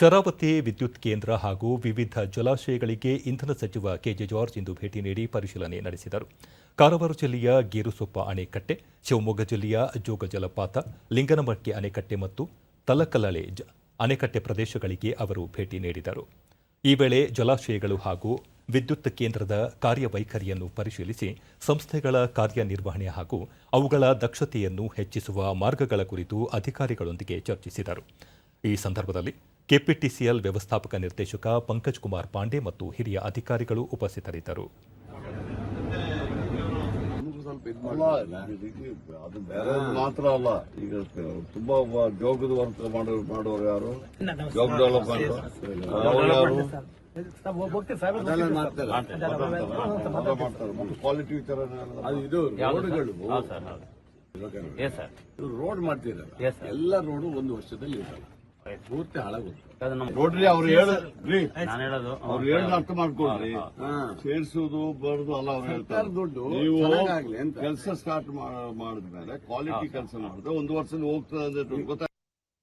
ಶರಾವತಿ ವಿದ್ಯುತ್ ಕೇಂದ್ರ ಹಾಗೂ ವಿವಿಧ ಜಲಾಶಯಗಳಿಗೆ ಇಂಧನ ಸಚಿವ ಕೆಜೆ ಜಾರ್ಜ್ ಇಂದು ಭೇಟಿ ನೀಡಿ ಪರಿಶೀಲನೆ ನಡೆಸಿದರು. ಕಾರವಾರ ಜಿಲ್ಲೆಯ ಗೇರುಸೊಪ್ಪ ಅಣೆಕಟ್ಟೆ, ಶಿವಮೊಗ್ಗ ಜಿಲ್ಲೆಯ ಜೋಗ ಜಲಪಾತ, ಲಿಂಗನಮಟ್ಟಿ ಅಣೆಕಟ್ಟೆ ಮತ್ತು ತಲಕಲಳೆ ಅಣೆಕಟ್ಟೆ ಪ್ರದೇಶಗಳಿಗೆ ಅವರು ಭೇಟಿ ನೀಡಿದರು. ಈ ವೇಳೆ ಜಲಾಶಯಗಳು ಹಾಗೂ ವಿದ್ಯುತ್ ಕೇಂದ್ರದ ಕಾರ್ಯವೈಖರಿಯನ್ನು ಪರಿಶೀಲಿಸಿ ಸಂಸ್ಥೆಗಳ ಕಾರ್ಯನಿರ್ವಹಣೆ ಹಾಗೂ ಅವುಗಳ ದಕ್ಷತೆಯನ್ನು ಹೆಚ್ಚಿಸುವ ಮಾರ್ಗಗಳ ಕುರಿತು ಅಧಿಕಾರಿಗಳೊಂದಿಗೆ ಚರ್ಚಿಸಿದರು. ಈ ಸಂದರ್ಭದಲ್ಲಿ ಕೆಪಿಟಿಸಿಎಲ್ ವ್ಯವಸ್ಥಾಪಕ ನಿರ್ದೇಶಕ ಪಂಕಜ್ ಕುಮಾರ್ ಪಾಂಡೆ ಮತ್ತು ಹಿರಿಯ ಅಧಿಕಾರಿಗಳು ಉಪಸ್ಥಿತರಿದ್ದರು. ಮಾತ್ರ ಅಲ್ಲ ಈಗ ತುಂಬಾ ಜೋಗದ ವರ್ಕ್ ಮಾಡೋರು ಯಾರು? ಜೋಗ ಡೆವಲಪ್ಮೆಂಟ್ ಅವ್ರು? ಯಾರು? ಕ್ವಾಲಿಟಿ ವಿಚಾರ ಅದು ಇದು ರೋಡ್ಗಳು. ಹೌದು. ಸರ್ ಎಸ್ ಸರ್ ಇದು ರೋಡ್ ಮಾಡ್ತಿದ್ದಾರೆ. ಎಲ್ಲ ರೋಡು ಒಂದು ವರ್ಷದಲ್ಲಿ ಇರಲ್ಲ. ಪೂರ್ತಿ ಹಾಳಾಗುತ್ತೆ ನೋಡ್ರಿ ಅವ್ರು ಹೇಳ್ರಿ ನಾನು ಹೇಳೋದು. ಅವ್ರು ಹೇಳಿದ ಅರ್ಥ ಮಾಡ್ಕೊಳ್ರಿ. ಹಾ. ಸೇರಿಸುವುದು ಬರೋದು ಅಲ್ಲ ಅವ್ರು ಹೇಳ್ತಾರೆ. ದುಡ್ಡು ನೀವು. ಕೆಲಸ ಸ್ಟಾರ್ಟ್ ಮಾಡಿದ್ಮೇಲೆ ಕ್ವಾಲಿಟಿ ಕೆಲಸ ಮಾಡಿದ್ರೆ ಒಂದು ವರ್ಷ ಹೋಗ್ತದೆ ಅಂದ್ರೆ ಗೊತ್ತಾಗ್ತದೆ.